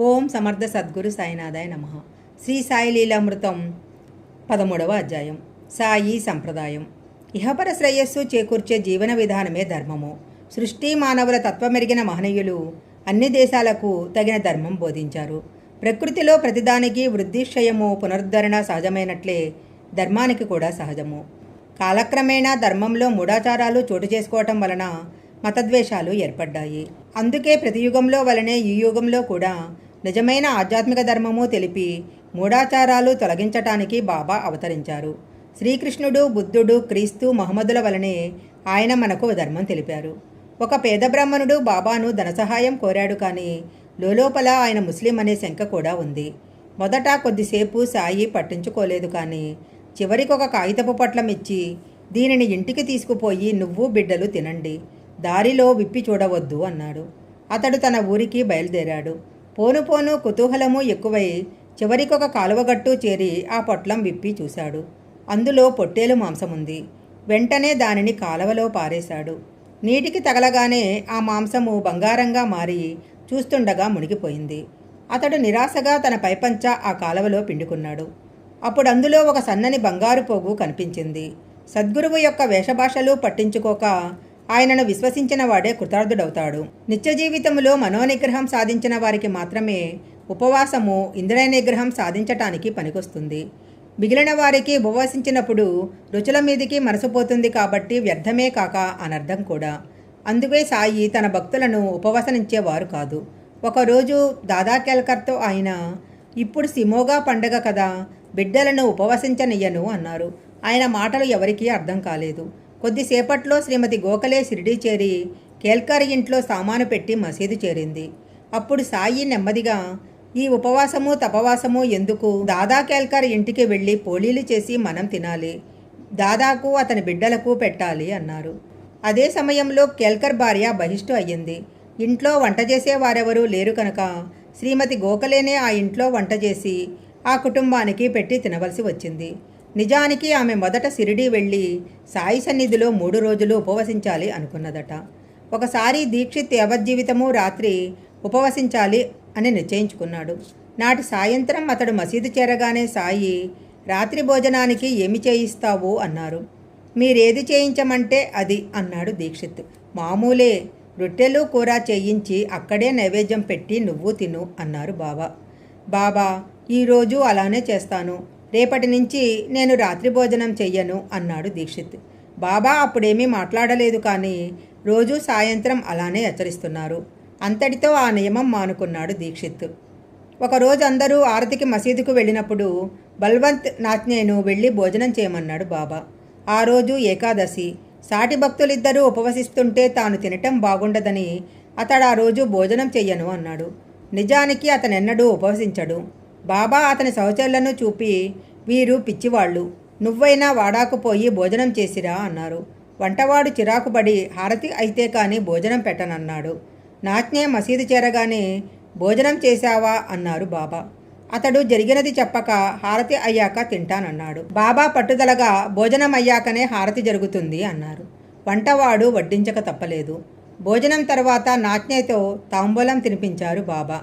ఓం సమర్థ సద్గురు సాయినాథాయ నమ. శ్రీ సాయి లీలామృతం పదమూడవ అధ్యాయం. సాయి సంప్రదాయం. ఇహపర శ్రేయస్సు చేకూర్చే జీవన విధానమే ధర్మము. సృష్టి మానవుల తత్వమెరిగిన మహనీయులు అన్ని దేశాలకు తగిన ధర్మం బోధించారు. ప్రకృతిలో ప్రతిదానికి వృద్ధిక్షయము పునరుద్ధరణ సహజమైనట్లే ధర్మానికి కూడా సహజము. కాలక్రమేణా ధర్మంలో మూఢాచారాలు చోటు చేసుకోవటం వలన మతద్వేషాలు ఏర్పడ్డాయి. అందుకే ప్రతి యుగంలో వలనే ఈ యుగంలో కూడా నిజమైన ఆధ్యాత్మిక ధర్మము తెలిపి మూఢాచారాలు తొలగించటానికి బాబా అవతరించారు. శ్రీకృష్ణుడు బుద్ధుడు క్రీస్తు మహమ్మదుల వలనే ఆయన మనకు ధర్మం తెలిపారు. ఒక పేద బ్రాహ్మణుడు బాబాను ధన సహాయం కోరాడు కానీ లోలోపల ఆయన ముస్లిం అనే శంక కూడా ఉంది. మొదట కొద్దిసేపు సాయి పట్టించుకోలేదు కానీ చివరికి ఒక కాగితపు పట్లం ఇచ్చి దీనిని ఇంటికి తీసుకుపోయి నువ్వు బిడ్డలు తినండి. దారిలో విప్పి చూడవద్దు అన్నాడు. అతడు తన ఊరికి బయలుదేరాడు. పోను పోను కుతూహలము ఎక్కువై చివరికొక కాలువగట్టు చేరి ఆ పొట్లం విప్పి చూశాడు. అందులో పొట్టేలు మాంసముంది. వెంటనే దానిని కాలవలో పారేశాడు. నీటికి తగలగానే ఆ మాంసము బంగారంగా మారి చూస్తుండగా మునిగిపోయింది. అతడు నిరాశగా తన పైపంచ ఆ కాలవలో పిండుకున్నాడు. అప్పుడు అందులో ఒక సన్నని బంగారు పోగు కనిపించింది. సద్గురువు యొక్క వేషభాషలు పట్టించుకోక ఆయనను విశ్వసించిన వాడే కృతార్థుడవుతాడు. నిత్య జీవితంలో మనోనిగ్రహం సాధించిన వారికి మాత్రమే ఉపవాసము ఇంద్రియ నిగ్రహం సాధించటానికి పనికొస్తుంది. మిగిలిన వారికి ఉపవసించినప్పుడు రుచుల మీదికి మనసుపోతుంది కాబట్టి వ్యర్థమే కాక అనర్థం కూడా. అందుకే సాయి తన భక్తులను ఉపవసనించేవారు కాదు. ఒకరోజు దాదా కేల్కర్తో ఆయన ఇప్పుడు సిమోగా పండగ కదా బిడ్డలను ఉపవసించనియ్యను అన్నారు. ఆయన మాటలు ఎవరికీ అర్థం కాలేదు. కొద్దిసేపట్లో శ్రీమతి గోఖలే షిరిడీ చేరి కేల్కర్ ఇంట్లో సామాను పెట్టి మసీదు చేరింది. అప్పుడు సాయి నెమ్మదిగా ఈ ఉపవాసము తపవాసము ఎందుకు? దాదా కేల్కర్ ఇంటికి వెళ్ళి పోలీలు చేసి మనం తినాలి. దాదాకు అతని బిడ్డలకు పెట్టాలి అన్నారు. అదే సమయంలో కేల్కర్ భార్య బహిష్టు అయ్యింది. ఇంట్లో వంట చేసే వారెవరూ లేరు కనుక శ్రీమతి గోఖలేనే ఆ ఇంట్లో వంట చేసి ఆ కుటుంబానికి పెట్టి తినవలసి వచ్చింది. నిజానికి ఆమె మొదట సిరిడి వెళ్ళి సాయి సన్నిధిలో మూడు రోజులు ఉపవసించాలి అనుకున్నదట. ఒకసారి దీక్షిత్ యావజ్జీవితము రాత్రి ఉపవసించాలి అని నిశ్చయించుకున్నాడు. నాటి సాయంత్రం అతడు మసీదు చేరగానే సాయి రాత్రి భోజనానికి ఏమి చేయిస్తావు? అన్నారు. మీరేది చేయించమంటే అది అన్నాడు దీక్షిత్. మామూలే రొట్టెలు కూర చేయించి అక్కడే నైవేద్యం పెట్టి నువ్వు తిను అన్నారు బాబా. బాబా ఈరోజు అలానే చేస్తాను. రేపటి నుంచి నేను రాత్రి భోజనం చెయ్యను అన్నాడు దీక్షిత్. బాబా అప్పుడేమీ మాట్లాడలేదు కానీ రోజూ సాయంత్రం అలానే హెచ్చరిస్తున్నారు. అంతటితో ఆ నియమం మానుకున్నాడు దీక్షిత్. ఒకరోజు అందరూ ఆరతికి మసీదుకు వెళ్ళినప్పుడు బల్వంత్ నాథ్నేను వెళ్ళి భోజనం చేయమన్నాడు బాబా. ఆ రోజు ఏకాదశి. సాటి భక్తులిద్దరూ ఉపవసిస్తుంటే తాను తినటం బాగుండదని అతడు ఆ రోజు భోజనం చెయ్యను అన్నాడు. నిజానికి అతనెన్నడూ ఉపవసించడు. బాబా అతని సహచరులను చూపి వీరు పిచ్చివాళ్ళు నువ్వైనా వాడాకుపోయి భోజనం చేసిరా అన్నారు. వంటవాడు చిరాకుపడి హారతి అయితే కానీ భోజనం పెట్టనన్నాడు. నాట్నే మసీదు చేరగానే భోజనం చేశావా అన్నారు బాబా. అతడు జరిగినది చెప్పక హారతి అయ్యాక తింటానన్నాడు. బాబా పట్టుదలగా భోజనం అయ్యాకనే హారతి జరుగుతుంది అన్నారు. వంటవాడు వడ్డించక తప్పలేదు. భోజనం తర్వాత నాట్నేతో తాంబూలం తినిపించారు బాబా.